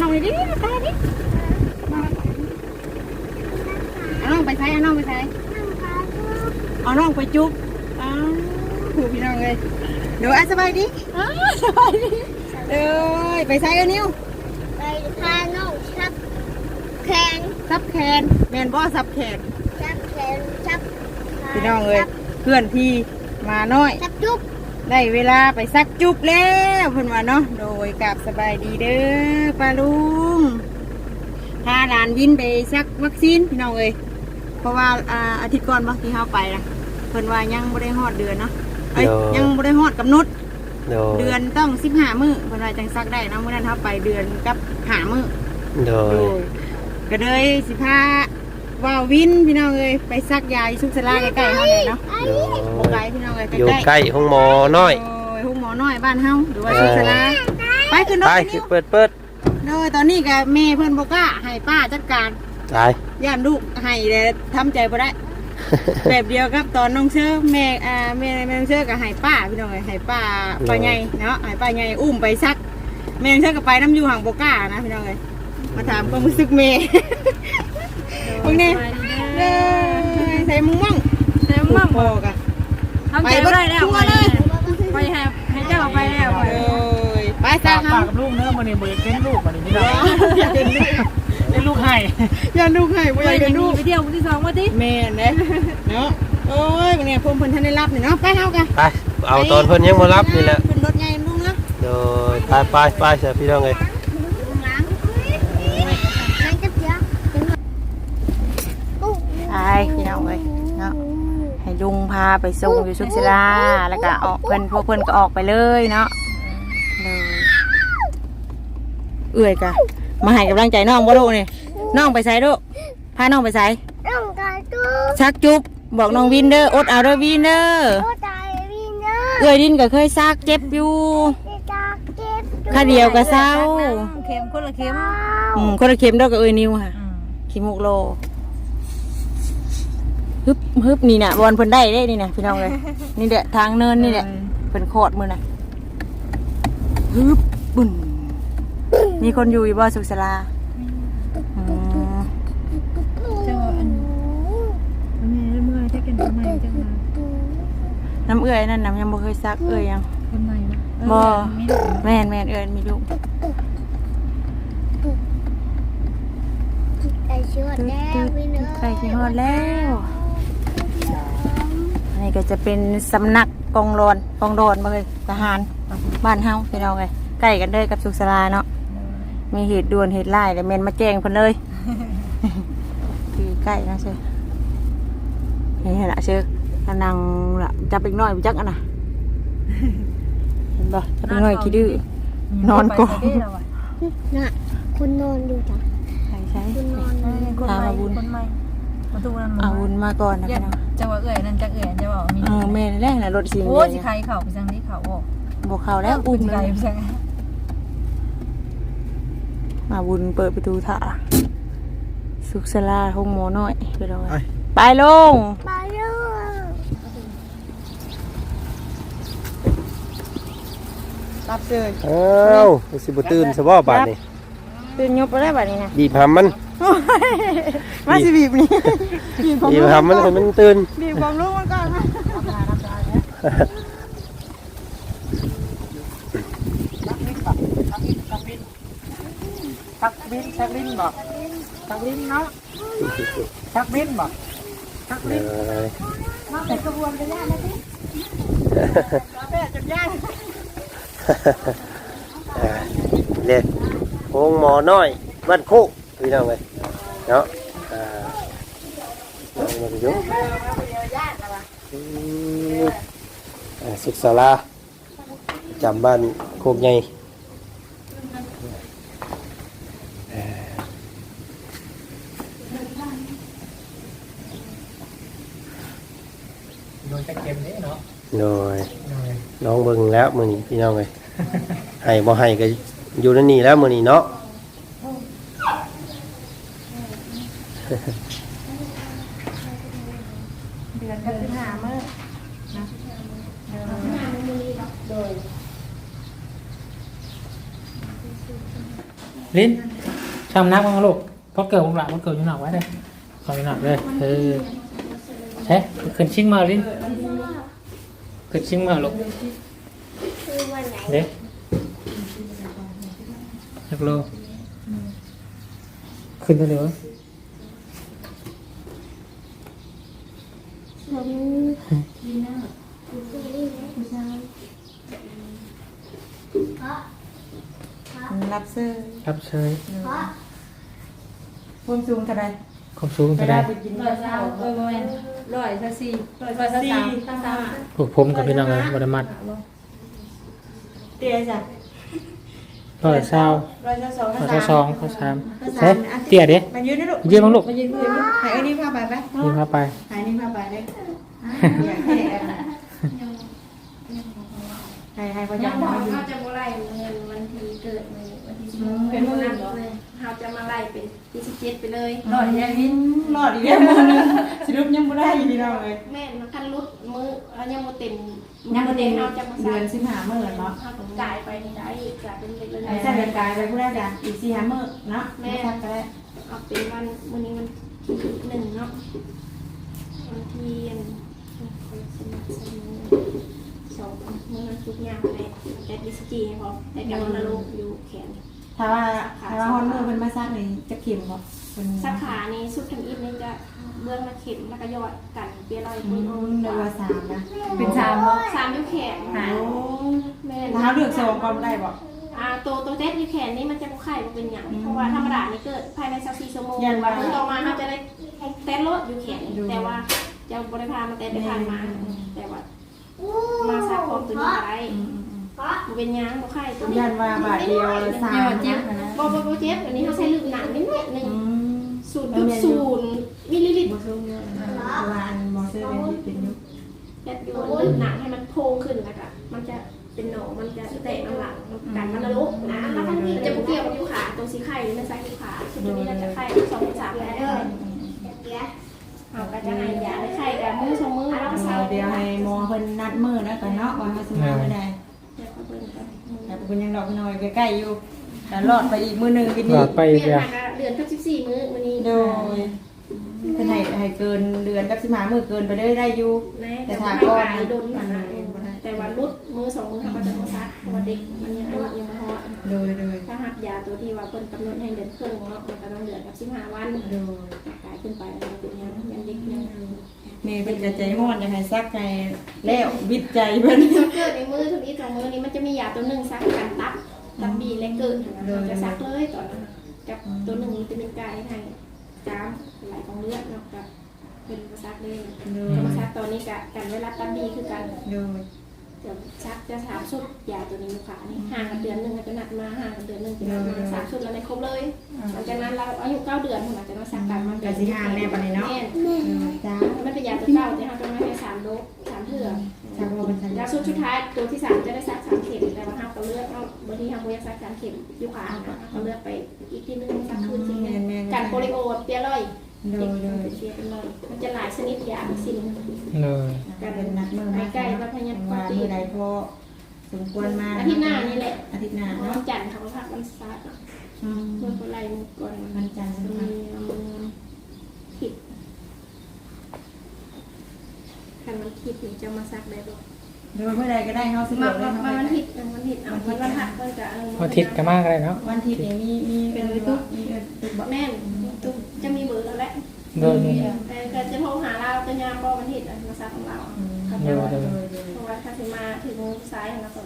น้องไปดิไปดิเอาน้องไปใช้เอาน้องไปใช้เอาน้องไปจุ๊บอ้าวถูกพี่น้องเลยเดี๋ยวอะสบายดีอ้าวสบายดีเอ้ยไปใช้กันนิ้วไปพาน้องชับแขนซับแขนแมนบ่ซับแขนชับแขนชับขาพี่น้องเลยเพื่อนพี่มาน้อยชับจุ๊บ ได้เวลาไปซักจุ๊บแล้วเพิ่นว่าเนาะโดยกับสบายดีเด้อป้าลุงพาหลานวินไปซักวัคซีนพี่น้องเอ้ยเพราะว่าอ่าอาทิตย์ก่อนบ่ที่เฮาไปนะเพิ่นว่ายังบ่ได้ฮอดเดือนเนาะเอ้ยโดยยังบ่ได้ฮอดกำหนดโดยเดือนต้อง15มื้อเพิ่นว่าจังซักได้เนาะมื้อนั้นเฮาไปเดือนกับ5มื้อโดโดยยก็เลยสิพา ว่าวินพี่น้องเอ้ยไปซักยาอยู่สุขศาลาใกล้ๆเฮาเนี่ยเนาะโดบ่ไกลยพี่น้องเอ้ยอยู่ใกล้ๆใกล้ห้องหมอน้อยโอ้ยห้องหมอน้อยบ้านเฮาหรือว่าชุดสลาไปขึ้นรถไปไปนิ้วเปิดเปิดโดยตอนนี้ก็แม่เพิ่นบอกว่าให้ป้าจัดการตายย่านลูกให้แต่ทำใจบ่ได้แบบเดียวกับตอนน้องเชื่อแม่อ่าแม่แม่น้องเชื่อก็ให้ป้าพี่น้องเอ้ยให้ป้าป้าใหญ่เนาะให้ป้าใหญ่อุ้มไปซักแม่น้องเชื่อก็ไปน้ำอยู่ห่างบ่กล้านะพี่น้องเอ้ยมาถามความรู้สึกแม่ พวกนี้เด้อใส่มุ้งมั่งเต็มมั่งพอกันทำใจไม่ได้แล้วไปไปเบิดทั่วเลยไปให้ให้เจ้าไปแล้วไปโอ้ยไปซะฝากครัฝากบกับลูกเนื้อะมันนี่เบิดเป็นลูกมันนี่ไม่ได้อยากเป็นลูกเป็นลูกให้อยากลูกให้บ่อยากเป็นลูกไปเที่ยววันที่สองวันที่แม่นเด้เนาะโอ้ยเนี่ยพวกเพิ่นทันได้รับนี่เนาะไปเฮากันไปเอาตอนเพิ่นยังมารับนี่แหละขึ้นรถไงลุงเนาะ โดยไปไปไปเสียพี่น้องเลย ล้างนั่นจะเปียก ไป พี่น้องเอ้ยเนาะให้ลุงพาไปส่งอยู่สุขศิลาแล้วก็ออกเพิ่นพวกเพิ่นก็ออกไปเลยเนาะเลยเอื้อยกะมาให้กำลังใจน้องบ่ลูกนี่น้องไปไสลูกพาน้องไปไสน้องกาตู้ชักจุ๊บบอกน้องวินเด้ออดเอาเด้อวินเด้อโอ้ตายวินเนอร์เอื้อยดินก็เคยซักเจ็บอยู่จะตาเก็บค่าเดียวก็เศร้าเข็มคนละเข็มอืมคนละเข็มเด้อกับเอ้ยนิวค่ะขี้มูกโล ฮึบฮึบนี่น่ะบอลเพิ่นได้ได้นี่น่ะพี่น้องเลยนี่แหละทางเนินนี่แหละเพิ่นโคตรมือน่ะฮึบบุ่นมีคนอยู่อยู่บ่สุขศาลาอืมเจ้าอันแม่เมื่อจะกินคนใหม่จังมาน้ำเอื้อยนั่นน่ะยังบ่เคยซักเอื้อยยังคนใหม่นะบ่แม่นแม่นเอื้อยมีลูกไก่ชดแล้ววินเนอร์ใกล้สิฮอดแล้วอั นนี้ก็จะเป็นสำนักกองรอนกองรอนมาเลยทหารบ้านเฮาพี่น้องเลยใกล้กันเลยกับสุขศาลาเนาะมีเหตุด่วนเหตุร้ายแล้วแม่นมาแจ้งเพิ่นเลยคือใกล้นะเชื่อนี่แหละเชื่อกำลังละจับอีกหน่อยไปจักอันน่ะเห็นบ่จับอีกหน่อยขี้ดื้อนอนกองน่ะคุณนอนดูจ้ะใช่ใช่คุณนอนคนใหม่ คนใหม่มาตู้นั้นเอาวุนมาก่อนนะยัพี่นน้องจังหวะเอื่อยนั่นจังเอื่อยจะบอกมีเออแม่นแรกน่ะรถสีโอ้แดงสิใครเข่าไปจังนี้เข่าบอกบกเขาแล้วอุ้มใคเลรยไปจังมาบุญเปิดประตูถ่าสุขสลาห้องหมอน้อยไปลงไปลงไปเลยรับเลยอ้าวสิบ่ตื่นสบ่บาดนี่ตื่นยบไปได้แบบนี้นะบีบหำมัน มาสิบีบนี่บีบผมบีบลูกหำมันให้มันตื่นบีบผมลูกมันก่อนนะชักบินชักลิ้นบอกชักลิ้นเนาะชักมิ้นบ่ชักลิ้นเอ้ยมาเป็นกระบวนกันยากนะพี่แม่จับยากอ่าเด็กห้องหมอน้อยบ้านโคก พี่น้องเลยเนาะอ่าเอามาดูอืมอ่าศึกษาลาจำบ้านโคกใหญ่เอ่อโดนจะเก็บนี่เนาะโดยน้องเบิ่งแล้วมือนี้พี่น้องเลยให้บ่ให้ก็อยู่ในนี่แล้วมือนี้เนาะ เดือนกันสิบห้ามื้อนะลิ้นชำนักมั้งลูกเพราะเกิดผมหลักมันเกิดอยู่หนักไว้เลยขออยู่หนักเลยเออใช่ขึ้นชิงมาลิ้นขึ้นชิงมาลูกเด็กฮักโลขึ้นตัวเดียวรับซื้อ รับเชยความสูงเท่าไรความสูงเวเท่าไหรลาไปกินร้อยเศร้าเออประมาณร้อยเศร้าสี่ร้อยเศร้าสามสามสามพวกผมกับพี่น้องเลยบไดมัดเตี้ยจ้ะร้อยเศร้าร้อยเท่าสองร้อยเศร้าสองร้อยสามเฮ้ยเตี้ยเด้มายืนนะลูกยืนบ้างลูกมายืนยืนหายอันนี้พาไปไหมยืนเข้าไปหายนี่พาไปเลยอยากให้ให้ให้พ่อยัจังงบอกมาอยู่เขาจะมาไล่เงินวันที่เกิดมือวันที่สิบหก เป็นมื้มืออเหรอเลยเขาจะมาไล่เป็นที่สิบเจ็ดไปเลยรอดอีกแล้ววินรอดอีกแล้วมือนึงสรุปยังไม่ได้อยู่ที่เราเลยแม่มันคันรุดมือเอายังโมเต็มยังไม่เต็มเขาจะมาเดือนสิบห้ามื้อเนาะเขากายไปนี่ได้กลายเป็นเล็กเลยไอ้ใส่เป็นกายไปผู้ได้จ้ะอีกสี่ห้ามื้อเนาะไม่ทักก็ได้เอาเป็นวันวันนี้มันหนึ่งเนาะวันที่สองมือมันทุกอย่างเลยแต่ดิสจีพอแต่กำลังนรกอยู่แขน ถ้าว่าถ้าว่าฮอนมือเป็นมาซักนี่จะเข็มบ่เป็นสาขานี้สุดทำอิฐนี่จะเบื้องละเข็มแล้วก็ยอดกันเปียรอยอืปุ้ยมเดือนละสามนะเป็นสามบ่สามยูแขนโอ้แม่ถ้าเขาเลือกสองก็ได้บ่อ่าตัวตัวเจ็ดยูแขนนี่มันจะบุไข่บ่เป็นอย่างเพราะว่าธรรมดานี่เกิดภายในสักสี่ชั่วโมงยันว่าเมื่อต่อมาเขาจะได้เต้นรถยูแขนดูแต่ว่าจะบริพามาเต้นได้ผ่านมาแต่ว่ามาสาคอมตัวนี้อะไร บ่เป็นหยังบุไข่ตัวนี้ยันว่าบาทเดียวสามยังว่าเจ็บนะนะบ่บ่บ่เจ็บอันนี้เขาใช้ลืมหนังนิดหนึ่งอืมศูนย์จุดศูนย์มิลลิลิตรบ่ซื้อเยอะนะเพราะว่าอันบ่ซื้อเป็นที่เป็นยุคแค่ดูลืมหนังให้มันโพงขึ้นแล้วก็มันจะเป็นหนองมันจะเตะน้ำหลังกันมันนรกนะแล้วมันจะบุเกี่ยวกับยูขาตัวสีไข่หรือไม่ใช่ยูขาชุดนี้เราจะไข่สองสามแล้วเอาก็จะให้ยาได้ไข่กับมือสองมือแล้วก็ใส่เดี๋ยวให้หมอเพิ่นนัดมื้อนะกันเนาะว่าเขาสิมาเมื่อใด เดี๋ยวเขาเบิ่งกันแต่เพิ่นยังดอกน้อยใกล้ๆอยู่แต่รอดไปอีกมื้อหนึงกินหลนี่อดไปเปอีลี่กยนแล้วหาเดือนทุกสิบสี่มื้อวันนี้โดยเพิ่นให้ให้เกินเดือนกับ15มื้อเกินไปเลยได้อยู่แต่ถ้าก้อนโดนมันแต่วันรุดมือสองมือเขาก็จะมาซักวันเด็กมันยังอายุยังไม่พอโดยโดยถ้าหักยาตัวที่ว่าเพิ่นกำหนดให้เดือนครึ่งเนาะมันก็ต้องเดือนกับสิบห้าวันโดยกายขึ้นไปแล้วเป็นยังยังเด็กยัง แม่เป็นกระใจห้อนอยากให้ซักไงแล้ววิตใจเพิ่นถ้าเกิดในมือทุกนี้สองมือนี้มันจะมียาตัวหนึ่งซักกันตับตับบีและเกิดเราจะซักเลยตอนนั้นกับตัวหนึ่งจะเป็นกายให้จ้ามไหลของเลือดเนาะกับเป็นมาซักเลยโดยก็มาซักตอนนี้กะกันเวลาตับบีคือกันโดย เดี๋ยวซักจะสามชุดยาตัวนี้ลูกค้านี่ห่างกันเดือนหนึ่งก็จะนัดมาห่างกันเดือนหนึ่งจะนัดมาสามชุดแล้วในครบเลยหลังจากนั้นเราอายุเก้าเดือนหลังจากนั้นซักกันมันก็สิห่างแน่ปานนี้เนาะแม่เออจ้ามันเป็นยาตัวเก่าที่เราจะมาให้สามโดสสามเถื่อซักบ่เป็นสัญยาญาชุดสุดท้ายตัวที่สามจะได้ซักสามเข็มแต่ว่าห้ามก็เลือกเอาบางทีห้ามก็ยังซักสามเข็มยุคาเขาเลือกไปอีกทีนึงซักคืนจริงกันโปลิโอเปียร่อย โดเด็กยโดยเป็นเชียเป็นเลยมันจะหลายชนิดยาสิ่งเลยก็เป็นนัดมื้อมาว่ามื้อใดพอสมควรมาอาทิตย์หน้านี่แหละอาทิตย์หน้าวัเนาะนจันทร์เขาพักวันซักอืมเมื่อคนไรก่อนวันจันทร์มีนะคะผิดคันมันผิดถึงจะมาซักได้บ่ โดยเมื่อใดก็ได้เฮาสิมาเลือกเลยมาเนาะวันผิดวันผิดเอาวันวันหักเพิ่นก็เอาวันอาทิตย์ก็มากเลยเนาะวันอาทิตย์นี่มีมีเป็นตุ๊กมีเออตุ๊กบ่แม่นตุ๊กจะมีเบอร์แล้วแหละโดยแต่ก็จะโทรหาเราจะยามบ่วันผิดอะมาซักของเราอืมเขาโดจะยว่าโดยโดยเพราะว่าถ้าสิมาถึงซ้ายแล้วก็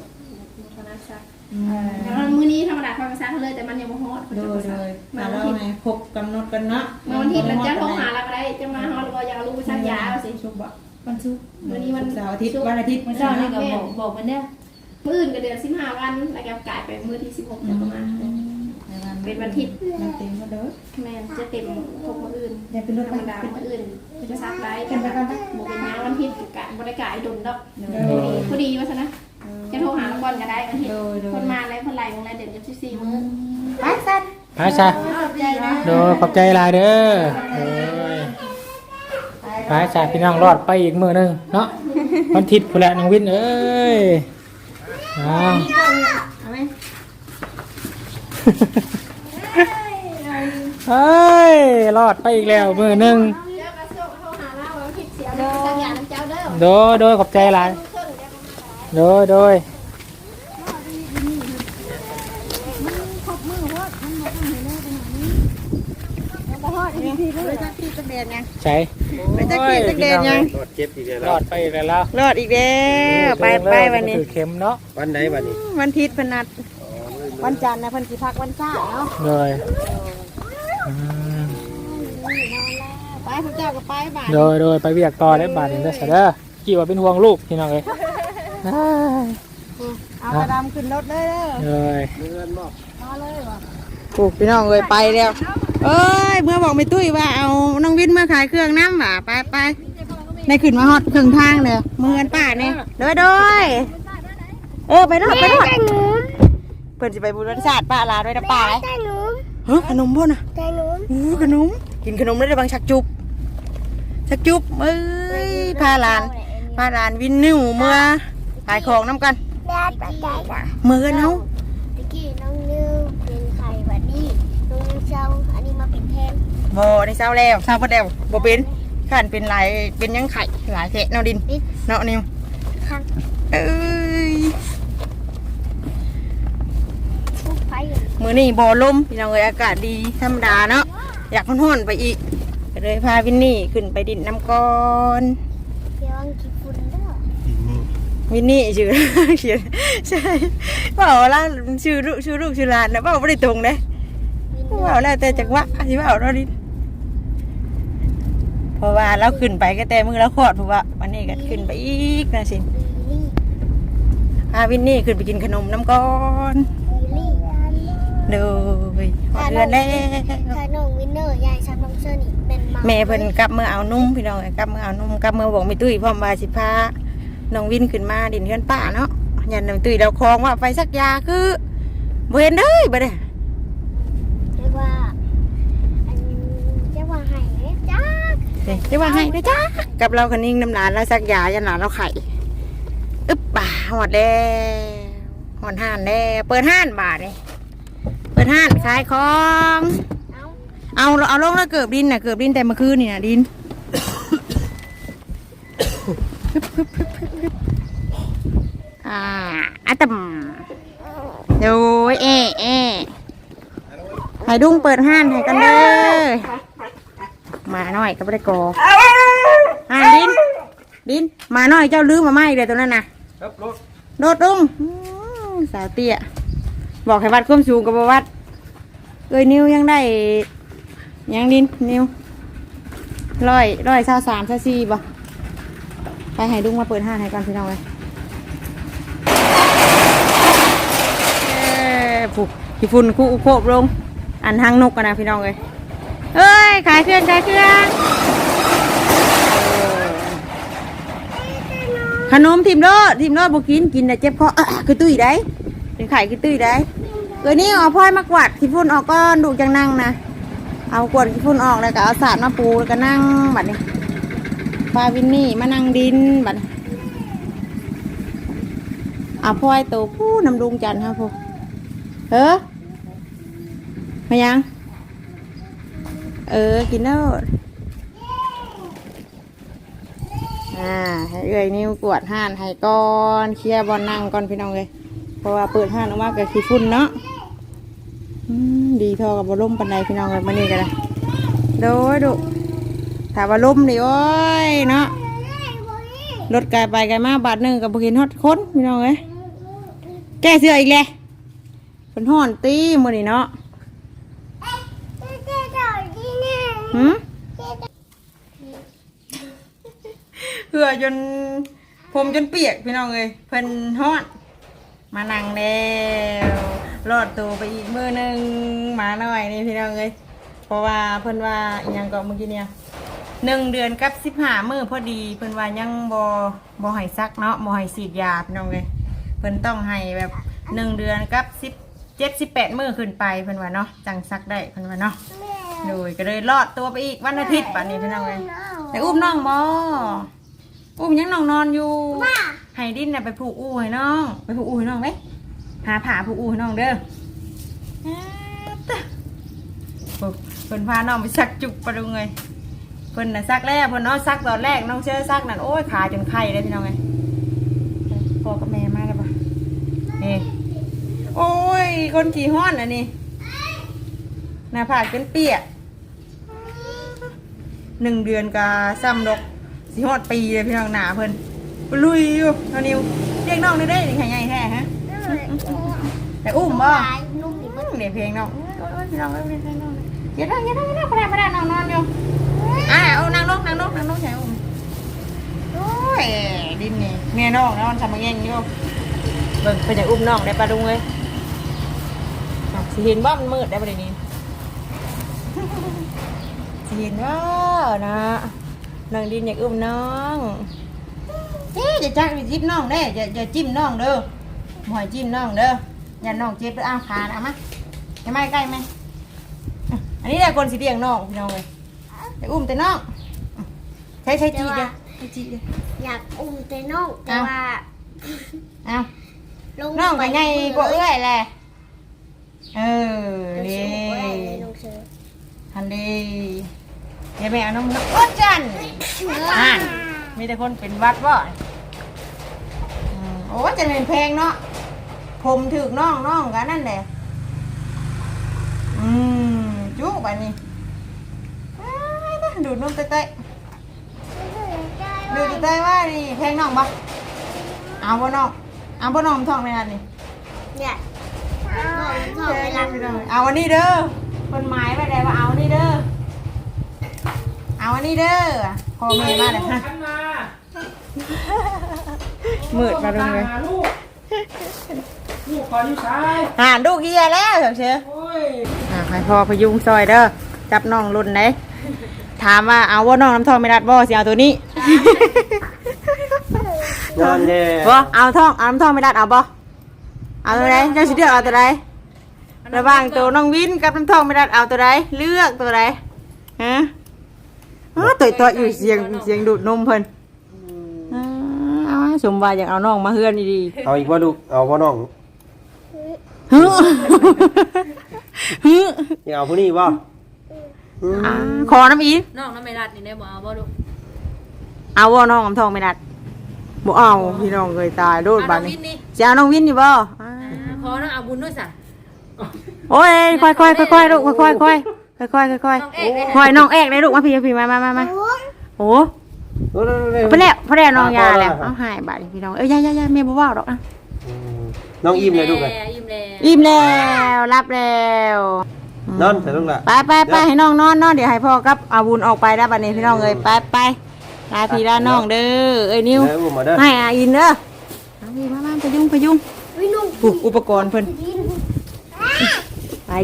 คณะซักอืมแต่ว่ามื้อนี้ธรรมดาเขาก็ซักเลยแต่มันยังบ่ฮอดโดยโดยมามาวัแล้นวผิดไงพบกำหนดกันเนาะมาวันผิดแล้วจะโทรหาเราก็ได้จะมาฮอดบ่อยากรู้ซักยาเอาสิชุบบ่ วันศุกร์วันนี้วันเสาร์อาทิตย์วันอาทิตย์วันเช้านี่ก็บอกบอกมันเนี่ยมื้ออื่นก็เดือน15วันแล้วก็กลายไปมื้อที่16จะประมาณเป็นวันอาทิตย์ มันเต็มก็เด้อแม่นจะเต็มทุกมื้ออื่นอย่าเป็นรถธรไปรมดาเป็นมื้ออื่นจะซักได้แต่ว่าบ่เป็นหยังวันอาทิตย์ก็กะบ่ได้กะให้ดนดอกโดยพอดีว่าซะนะจะโทรหาเราก่อนก็ได้วันอาทิตย์โดยโดยคนมาแล้วคนไหลลงไรเดือน14มื้อไปสัตว์พระชา ขอบใจนะ โดยขอบใจหลายเด้อโดย พระชาพี่น้องรอดไปอีกมือหนึงเนาะวันทิตย์พุ่นแหละน้องวินเอ้ยอ้าวเฮ้ยรอดไปอีกแล้วมือหนึ่งโดยโดยขอบใจหลายโดยโดย ไป จักที่จักเดนยังใช่ไปจักที่จักเดนยังรอดเจ็บอีกแล้วรอดไปอีกแล้วรอดอีกแล้วไปไปวันนี้ ถือเข็มเนาะวันไหนวันนี้วันอาทิตย์เพนนัดวันจันทร์นะเพันสิพักวันจ้าเนาะเลยอืมไปพระเจ้าก็ไปบ้านโดยโดยไปเวียกต่อได้บาทหนึ่งได้อเสยเด้อกี่ว่าเป็นห่วงลูกพี่น้องเลยอ้ายเอากระดำขึ้นรถเลยเด้อเลยปลูกพี่น้องเลยไปแล้ว เอ้ยเมื่อบอกไม่ตุ้ยว่าเอาน้องวินเมื่อขายเครื่องน้ำหว่าไปไปได้ขึ้นมาฮอดเครื่องทางเลยมือกันป้าเนี่ยโดยโดยเออไปรอดไปรอดเพิ่นสิไปบุญรัชาติป้าลาด้วยนะป้าเลยใจหนูเฮ้ยขนมพ่อน่ะใจหนูอู้ขนมกินขนมได้ได้บางชักจุบชักจุบเอ้ยพาหลานพาหลานวินนิ่วเมื่อขายของน้ำกันแดดปัจจัยจ้ะเมื่อกันเฮาตะกี้น้องนิวเป็นไข่หวัดดีน้องนิวเช้าอันนี้มาเป็นแทน บ่ในเช้าแล้วเช้าพอเดวบ่เป็นขันเป็นหลายเป็นยังไข่หลายแทะเนาะดินปิดเนาะนิวข้างเอ้ยทุกไฟอยู่มื้อนี้บ่ลมพี่น้องเอ้ยอากาศดีธรรมดาเนาะอยากร้อนๆไปอีกก็เลยพาวินนี่ขึ้นไปดินน้ำก่อนเดี๋ยวอังกินฝุ่นเด้อวินนี่ชื่อเขียนใช่เปล่าล่ะชื่อลูกชื่อลูกชื่อหลานนะเปล่าไม่ได้ตรงเลยวินเปล่าแล้วแต่จังหวะที่เปล่าเราดิเพ ราะว่าเราขึ้นไปก็แต่มือเราขอดเพราะว่าวันนี้ก็ขึ้นไปอีกนะสิวิลลี่พาวินนี่ขึ้นไปกินขนมน้ำก้อนวิลลี่เลยหอดเดือนแล้วถ้าน้องวินเนอร์ยายชักน้องเชอร์นี่เป็นมาแม่เพิ่นกลับเมื่อเอานุ่มพี่น้องกลับเมื่อเอานุ่มกลับเมื่อบอกไม่ตุ้ยพร้อมวาสิพาน้องวินขึ้นมาดินเพื่อนป้าเนาะยันน้องตุ้ยเราคลองว่าไปสักยาคือเห็นเด้ยบ่ได้ เรียกว่าอันเรียกว่าไห่เนี่ยจ้า เดี๋ยวว่าให้นะจ๊ะกับเราคันนิ่งน้ำหลานแล้วสักยายันหลานเราไข่อึ๊บป่าหอดแล้หอดห้านแล้เปิดห้านบาทเลยเปิดห้านขายของเอาเอาเอาลงแล้วเกือบดินน่ะเกือบดินแต่เมื่อคืนนี่น่ะดินอ่าอะตัมโดยเอเอให้ดุ้งเปิดห้านให้กันเลย มาหน่อยก็ไม่ได้กออ่าดิน ดิน มาหน่อยเจ้าลืมมาไหมเลยตัวนั้นน่ะครับรถโดดลงอื้อสาวเตี้ยบอกให้วัดความสูงกับบ่วัดเอ้ยนิวยังได้ยังดินนิวร้อยร้อยสาสามสาสี่บ่ไปให้ดุ้งมาเปิดห้างให้ก่อนพี่น้องเลยเอ้ยผูกขี้ฝุ่นคู่โคบลง อันทางนกกันนะพี่น้องเลย เอ้ย ขายเครื่องขายเครื่องขนมทิมโลดทิมโลดบกินกินแต่เจ็บคอคือตุ้ยได้เป็นไข่คือตุ้ยได้เอ้ยนี่เอาพลอยมากวาดขี้ฝุ่นออกก้อนดูจังนั่งนะเอากวดขี้ฝุ่นออกแล้วก็เอาสาดมาปูแล้วก็นั่งบัดนี้ปลาวินนี่มานั่งดินบัดนี้เอาพลอยตัวผู้นำลุงจันทร์ครับพวกเออมายัง เออ กินแล้วอ่าให้เอ้ยนิ้วกวดห่านให้ก้อนเคลียร์บอลนั่งก่อนพี่น้องเลยเพราะว่าเปิดห้านออกมากับขี้ฝุ่นเนาะอืมดีทอกับบอลล่มปันไดพี่น้องเลยมานี่กันเลยโดยดุถ้าบอลล่มนี่โอ้ยเนาะรถไกลไปไกลมาบาทหนึ่งกับบุกินฮอดคนพี่น้องเลยแก้เสื้ออีกเลยเป็นห่อนตีมือนี่เนาะ หืมเพื่อจนผมจนเปียกพี่น้องเลยเพิ่นฮอนมานั่งแล้วรอดตัวไปอีกมือหนึ่งหมาหน่อยนี่พี่น้องเลยเพราะว่าเพิ่นว่าอหยังก็เมื่อกี้เนี่ยหนึ่งเดือนกับสิบห้ามือพอดีเพิ่นว่ายังบอบอให้ซักเนาะบอให้ฉีดยาพี่น้องเลยเพิ่นต้องให้แบบหนึ่งเดือนกับสิบเจ็ดสิบแปดมือขึ้นไปเพิ่นว่าเนาะจังซักได้เพิ่นว่าเนาะ โดยก็เลยรอดตัวไปอีกวันอาทิตย์ป่านนี้พี่น้องเลยแต่อุ้มน้องบออุ้มยังน้องนอนอยู่ให้ดินน่ะไปผูกอูให้น้อง ไปผูกอูให้น้องไหมหาผ่าผูกอูให้น้องเด้ออ่าตะโหปุ๊บเพิ่นพาน้องไปซักจุกปะลุงเลยเพิ่นน่ะซักแล้วเพิ่นเนาะซักตอนแรกน้องเชื่อซักนั่นโอ้ยขาจนไข้เลยพี่น้องเลยพ่อกับแม่มาแล้วปะนี่โอ้ยคนขี่ห้อนอันนี้หน้าผากเป็นเปียก หนึ่งเดือนกาซ้ำดอกสีฮอดปีเลยพี่น้องหนาเพิ่นลุยอยู่เอานิวเรียกน้องได้ได้ยังไงไงแท้ฮะแต่อุ้มบ่ตายนุ่มนี่อืมเดี๋ยวเพลงน้องอยพี่น้องเอ้ยเพลงน้องอย่านอย่านั่งอย่านั่งพระดาพระดาน้องนอนอยู่อะเอานั่งลงนั่งลงนั่งลงใช่อุ้มโอ้ยดินนี่แม่น้องนอนทำมาเองอยู่เบิ่งเพิ่นจะอุ้มน้องได้ปะลุงเลยสิเห็นว่ามันมืดได้ประเดี๋ยวนี้ เห็นว่านะน้องดินอยากอุ้มน้องเฮ้ยอย่าจักอย่าจิ้มน้องเด้อย่าอย่าจิ้มน้องเด้อหมอยจิ้มน้องเด้ออย่าน้องเจ็บเด้ออ้าวขานะเอามาอย่ามาใกล้ไหมอะอันนี้แหละคนสีเดียงน้องพี่น้องเลยอยากอุ้มแต่น้องอะใช้ใช้จีเด้อใช้จีเด้ออยากอุ้มแต่น้องแต่เอาว่าเอาลงน้องก็ใหญ่กว่าเอื้อยแหละเออเดี๋เด้ยวสูงกว่าเลยลงเสือทันดี เดี๋ยวแม่เอาน้องน้องโอ้จันอ่านมีแต่คนเป็นหวัดบ่อืมโอ้จะเป็นเพลงเนาะผมถึกน้องน้องกันนั่นแหละอืมจุกไปนี่อ้ายดูดนมเต้ยๆดูดเต้ยๆว่านี่เพลงน้องบ่เอาบ่น้องเอาบ่น้องท้องในนั้นนี่เนี่ยน้องชอบไปรับเอาอันนี้เด้อคนหมายไปได้ว่าเอาอันนี้เด้อ เอาอันนี้เด้อพอมือมาเลยฮะฉันมามืดมาดูเลยลูกลูกขออยู่ซ้ายอ่านลูกเฮียแล้วเชียวโอ้ยอ่าให้พอพยุงซอยเด้อจับน้องรุ่นไหนถามว่าเอาว่าน้องน้ำทองไม่รัดบ่สิเอาตัวนี้นอนแน่บ่เอาทองเอาน้ำทองไม่รัดเอาบ่เอาตัวไหนเจ้าสิเลือกเอาตัวไหนระหว่างตัวน้องวินกับน้ำทองไม่รัดเอาตัวไหนเลือกตัวไหนฮะ อ้าวตัวตัวอยู่เสียงเสียงดูดนมเพิ่นอ่าเอาว่าสมว่าอยากเอาน้องมาเฮือนดีๆเอาอีกว่าลูกเอาพ่อน้องฮึฮึอยากเอาผู้นี้บ่อืมอ่าขอน้ำอีกน้องน้ำไม่รัดนี่ได้บ่เอาบ่ดูเอาว่าน้องกำทองไม่นัดบ่เอาพี่น้องเคยตายโดดบัดเอาน้องวินี้นนี่จะเอาน้องวินอยู่บ่อ่าอ่าขอน้องเอาบุญด้วยสะโอ้ยค่อยๆค่อยๆลูกค่อยๆค่อยๆ ค่อยๆค่อยน้องเอกเลยๆค่อยน้องเอกเลยลูกมาพี่มาพี่มามามามาโอ้โอ้ยเร็วๆๆพอแล้วพอแล้วน้องยาแล้วพอแล้วเอาหายบาดนี้พี่น้องเอ้ยยายๆๆแม่บ่เว้าดอกอะอืมน้องอิ่มเลยลูกเลยยิ้มแล้วอิ่มแล้วรับแล้วนอนแต่ลูกละไปไปไปให้น้องนอนนอนเดี๋ยวให้พ่อกับอาวุธออกไปแล้วบัดนี้พี่น้องเอ้ยไปไปลาพี่ลาน้องเด้อเอ้ยนิ้วเด้ออุ้มมาเด้อให้อาอินเด้อเอาพี่มามาพยุงพยุงวินุ่มอุปอุปกรณ์เพิ่นไป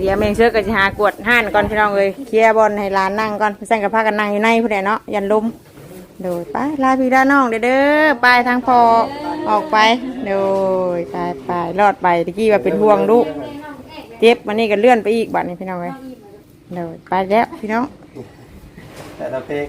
เดี๋ยวแมงเชือกก็จะหากวดห่านก่อนพี่น้องเลยเคลียร์บอลให้ลานนั่งก่อนเสั่งกับผ้ากันนั่งอยู่ในผู้ใดเนาะยันลมโดยไปลาพี่ลาน้องเด้อไปทางพอออกไปโดยไปไปรอดไปตะกี้ว่าเป็นห่วงลูกเจ็บวันนี้ก็เลื่อนไปอีกบัดนี้พี่น้องเลยโดยไปแล้วพี่น้องแต่ละเพลง